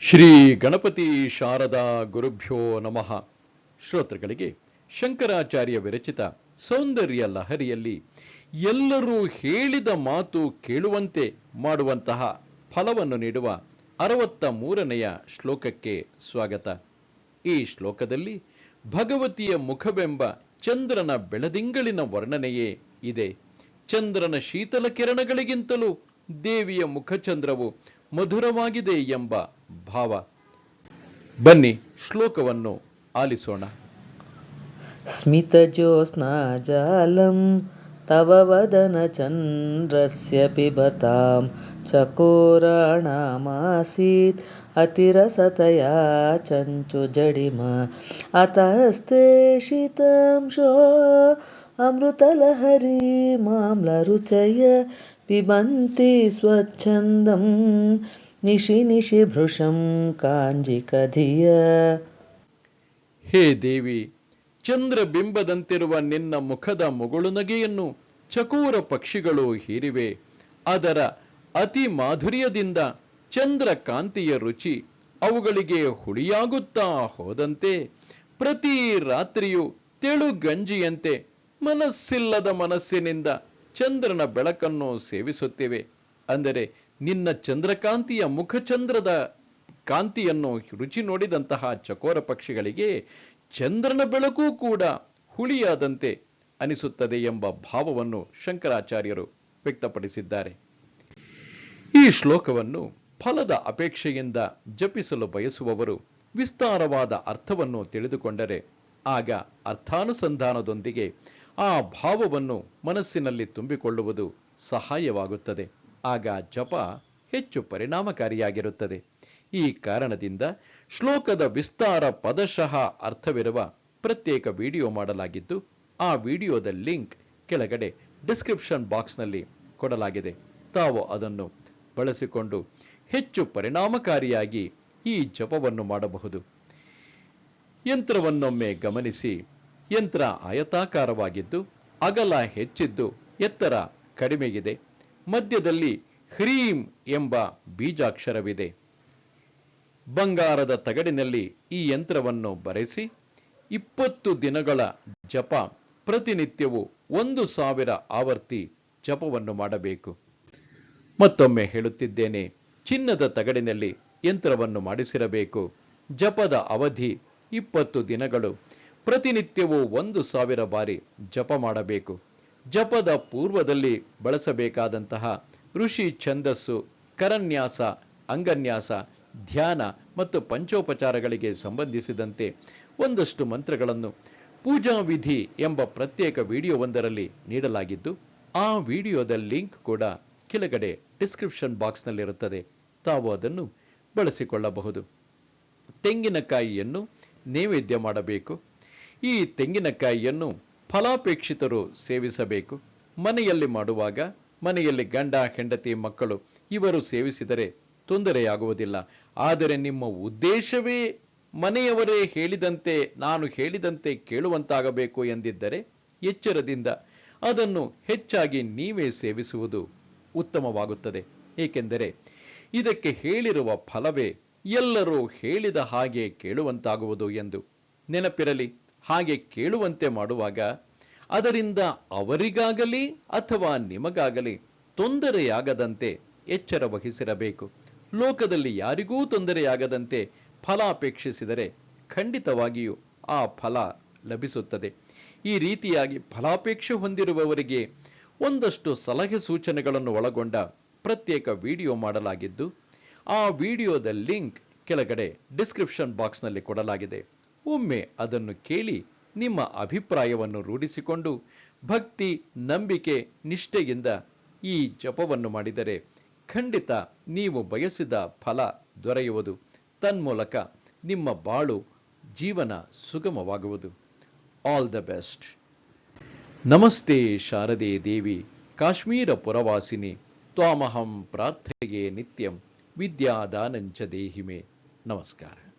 ಶ್ರೀ ಗಣಪತಿ ಶಾರದಾ ಗುರುಭ್ಯೋ ನಮಃ. ಶ್ರೋತೃಗಳಿಗೆ ಶಂಕರಾಚಾರ್ಯ ವಿರಚಿತ ಸೌಂದರ್ಯ ಲಹರಿಯಲ್ಲಿ ಎಲ್ಲರೂ ಹೇಳಿದ ಮಾತು ಕೇಳುವಂತೆ ಮಾಡುವಂತಹ ಫಲವನ್ನು ನೀಡುವ ಅರವತ್ತ ಮೂರನೆಯ ಶ್ಲೋಕಕ್ಕೆ ಸ್ವಾಗತ. ಈ ಶ್ಲೋಕದಲ್ಲಿ ಭಗವತಿಯ ಮುಖವೆಂಬ ಚಂದ್ರನ ಬೆಳದಿಂಗಳಿನ ವರ್ಣನೆಯೇ ಇದೆ. ಚಂದ್ರನ ಶೀತಲ ಕಿರಣಗಳಿಗಿಂತಲೂ ದೇವಿಯ ಮುಖಚಂದ್ರವು ಮಧುರವಾಗಿದೆ ಎಂಬ ಭಾವ ಬನ್ನಿ ಶ್ಲೋಕವನ್ನು ಆಲಿಸೋಣ स्मितज्योत्स्नाजालं तव वदनचन्द्रस्य पिबतां चकोराणामासीत् अतिरसतया चञ्चुजडिमा अतस्ते शीतांशो अमृतलहरी माम्लरुचय पिबन्ति स्वच्छन्दं ನಿಶಿ ನಿಶಿ ಭೃಶಂ ಕಾಂಜಿಕಧಿಯ. ಹೇ ದೇವಿ, ಚಂದ್ರ ಬಿಂಬದಂತಿರುವ ನಿನ್ನ ಮುಖದ ಮುಗುಳು ನಗೆಯನ್ನು ಚಕೋರ ಪಕ್ಷಿಗಳು ಹೀರಿವೆ. ಅದರ ಅತಿ ಮಾಧುರ್ಯದಿಂದ ಚಂದ್ರ ಕಾಂತಿಯ ರುಚಿ ಅವುಗಳಿಗೆ ಹುಳಿಯಾಗುತ್ತಾ ಹೋದಂತೆ ಪ್ರತಿ ರಾತ್ರಿಯು ತೆಳು ಗಂಜಿಯಂತೆ ಮನಸ್ಸಿಲ್ಲದ ಮನಸ್ಸಿನಿಂದ ಚಂದ್ರನ ಬೆಳಕನ್ನು ಸೇವಿಸುತ್ತಿವೆ. ಅಂದರೆ ನಿನ್ನ ಚಂದ್ರಕಾಂತಿಯ ಮುಖಚಂದ್ರದ ಕಾಂತಿಯನ್ನು ರುಚಿ ನೋಡಿದಂತಹ ಚಕೋರ ಪಕ್ಷಿಗಳಿಗೆ ಚಂದ್ರನ ಬೆಳಕು ಕೂಡ ಹುಳಿಯಾದಂತೆ ಅನಿಸುತ್ತದೆ ಎಂಬ ಭಾವವನ್ನು ಶಂಕರಾಚಾರ್ಯರು ವ್ಯಕ್ತಪಡಿಸಿದ್ದಾರೆ. ಈ ಶ್ಲೋಕವನ್ನು ಫಲದ ಅಪೇಕ್ಷೆಯಿಂದ ಜಪಿಸಲು ಬಯಸುವವರು ವಿಸ್ತಾರವಾದ ಅರ್ಥವನ್ನು ತಿಳಿದುಕೊಂಡರೆ ಆಗ ಅರ್ಥಾನುಸಂಧಾನದೊಂದಿಗೆ ಆ ಭಾವವನ್ನು ಮನಸ್ಸಿನಲ್ಲಿ ತುಂಬಿಕೊಳ್ಳುವುದು ಸಹಾಯವಾಗುತ್ತದೆ. ಆಗ ಜಪ ಹೆಚ್ಚು ಪರಿಣಾಮಕಾರಿಯಾಗಿರುತ್ತದೆ. ಈ ಕಾರಣದಿಂದ ಶ್ಲೋಕದ ವಿಸ್ತಾರ ಪದಶಃ ಅರ್ಥವಿರುವ ಪ್ರತ್ಯೇಕ ವಿಡಿಯೋ ಮಾಡಲಾಗಿದ್ದು, ಆ ವಿಡಿಯೋದ ಲಿಂಕ್ ಕೆಳಗಡೆ ಡಿಸ್ಕ್ರಿಪ್ಷನ್ ಬಾಕ್ಸ್ನಲ್ಲಿ ಕೊಡಲಾಗಿದೆ. ತಾವು ಅದನ್ನು ಬಳಸಿಕೊಂಡು ಹೆಚ್ಚು ಪರಿಣಾಮಕಾರಿಯಾಗಿ ಈ ಜಪವನ್ನು ಮಾಡಬಹುದು. ಯಂತ್ರವನ್ನೊಮ್ಮೆ ಗಮನಿಸಿ, ಯಂತ್ರ ಆಯತಾಕಾರವಾಗಿದ್ದು, ಅಗಲ ಹೆಚ್ಚಿದ್ದು ಎತ್ತರ ಕಡಿಮೆಗಿದೆ. ಮಧ್ಯದಲ್ಲಿ ಹ್ರೀಂ ಎಂಬ ಬೀಜಾಕ್ಷರವಿದೆ. ಬಂಗಾರದ ತಗಡಿನಲ್ಲಿ ಈ ಯಂತ್ರವನ್ನು ಬರೆಸಿ, ಇಪ್ಪತ್ತು ದಿನಗಳ ಜಪ ಪ್ರತಿನಿತ್ಯವೂ ಒಂದು ಸಾವಿರ ಆವರ್ತಿ ಜಪವನ್ನು ಮಾಡಬೇಕು. ಮತ್ತೊಮ್ಮೆ ಹೇಳುತ್ತಿದ್ದೇನೆ, ಚಿನ್ನದ ತಗಡಿನಲ್ಲಿ ಯಂತ್ರವನ್ನು ಮಾಡಿಸಿರಬೇಕು. ಜಪದ ಅವಧಿ ಇಪ್ಪತ್ತು ದಿನಗಳು. ಪ್ರತಿನಿತ್ಯವೂ ಒಂದು ಸಾವಿರ ಬಾರಿ ಜಪ ಮಾಡಬೇಕು. ಜಪದ ಪೂರ್ವದಲ್ಲಿ ಬಳಸಬೇಕಾದಂತಹ ಋಷಿ ಛಂದಸ್ಸು, ಕರನ್ಯಾಸ, ಅಂಗನ್ಯಾಸ, ಧ್ಯಾನ ಮತ್ತು ಪಂಚೋಪಚಾರಗಳಿಗೆ ಸಂಬಂಧಿಸಿದಂತೆ ಒಂದಷ್ಟು ಮಂತ್ರಗಳನ್ನು ಪೂಜಾ ವಿಧಿ ಎಂಬ ಪ್ರತ್ಯೇಕ ವಿಡಿಯೋವೊಂದರಲ್ಲಿ ನೀಡಲಾಗಿದ್ದು, ಆ ವಿಡಿಯೋದ ಲಿಂಕ್ ಕೂಡ ಕೆಳಗಡೆ ಡಿಸ್ಕ್ರಿಪ್ಷನ್ ಬಾಕ್ಸ್ನಲ್ಲಿರುತ್ತದೆ. ತಾವು ಅದನ್ನು ಬಳಸಿಕೊಳ್ಳಬಹುದು. ತೆಂಗಿನಕಾಯಿಯನ್ನು ನೈವೇದ್ಯ ಮಾಡಬೇಕು. ಈ ತೆಂಗಿನಕಾಯಿಯನ್ನು ಫಲಾಪೇಕ್ಷಿತರು ಸೇವಿಸಬೇಕು. ಮನೆಯಲ್ಲಿ ಮಾಡುವಾಗ, ಮನೆಯಲ್ಲಿ ಗಂಡ, ಹೆಂಡತಿ, ಮಕ್ಕಳು ಇವರು ಸೇವಿಸಿದರೆ ತೊಂದರೆಯಾಗುವುದಿಲ್ಲ. ಆದರೆ ನಿಮ್ಮ ಉದ್ದೇಶವೇ ಮನೆಯವರೇ ಹೇಳಿದಂತೆ, ನಾನು ಹೇಳಿದಂತೆ ಕೇಳುವಂತಾಗಬೇಕು ಎಂದಿದ್ದರೆ ಎಚ್ಚರದಿಂದ ಅದನ್ನು ಹೆಚ್ಚಾಗಿ ನೀವೇ ಸೇವಿಸುವುದು ಉತ್ತಮವಾಗುತ್ತದೆ. ಏಕೆಂದರೆ ಇದಕ್ಕೆ ಹೇಳಿರುವ ಫಲವೇ ಎಲ್ಲರೂ ಹೇಳಿದ ಹಾಗೆ ಕೇಳುವಂತಾಗುವುದು ಎಂದು ನೆನಪಿರಲಿ. ಹಾಗೆ ಕೇಳುವಂತೆ ಮಾಡುವಾಗ, ಅದರಿಂದ ಅವರಿಗಾಗಲಿ ಅಥವಾ ನಿಮಗಾಗಲಿ ತೊಂದರೆಯಾಗದಂತೆ ಎಚ್ಚರ ವಹಿಸಿರಬೇಕು. ಲೋಕದಲ್ಲಿ ಯಾರಿಗೂ ತೊಂದರೆಯಾಗದಂತೆ ಫಲ ಅಪೇಕ್ಷಿಸಿದರೆ ಖಂಡಿತವಾಗಿಯೂ ಆ ಫಲ ಲಭಿಸುತ್ತದೆ. ಈ ರೀತಿಯಾಗಿ ಫಲಾಪೇಕ್ಷೆ ಹೊಂದಿರುವವರಿಗೆ ಒಂದಷ್ಟು ಸಲಹೆ ಸೂಚನೆಗಳನ್ನು ಒಳಗೊಂಡ ಪ್ರತ್ಯೇಕ ವಿಡಿಯೋ ಮಾಡಲಾಗಿದ್ದು, ಆ ವಿಡಿಯೋದ ಲಿಂಕ್ ಕೆಳಗಡೆ ಡಿಸ್ಕ್ರಿಪ್ಷನ್ ಬಾಕ್ಸ್ನಲ್ಲಿ ಕೊಡಲಾಗಿದೆ. ಒಮ್ಮೆ ಅದನ್ನು ಕೇಳಿ ನಿಮ್ಮ ಅಭಿಪ್ರಾಯವನ್ನು ರೂಢಿಸಿಕೊಂಡು ಭಕ್ತಿ, ನಂಬಿಕೆ, ನಿಷ್ಠೆಯಿಂದ ಈ ಜಪವನ್ನು ಮಾಡಿದರೆ ಖಂಡಿತ ನೀವು ಬಯಸಿದ ಫಲ ದೊರೆಯುವುದು. ತನ್ಮೂಲಕ ನಿಮ್ಮ ಬಾಳು ಜೀವನ ಸುಗಮವಾಗುವುದು. All the best. ನಮಸ್ತೆ ಶಾರದೆ ದೇವಿ, ಕಾಶ್ಮೀರ ಪುರವಾಸಿನಿ. ತ್ವಾಮಹಂ ಪ್ರಾರ್ಥನೆಗೆ ನಿತ್ಯಂ ವಿದ್ಯಾದಾನಂಚ ದೇಹಿಮೆ. ನಮಸ್ಕಾರ.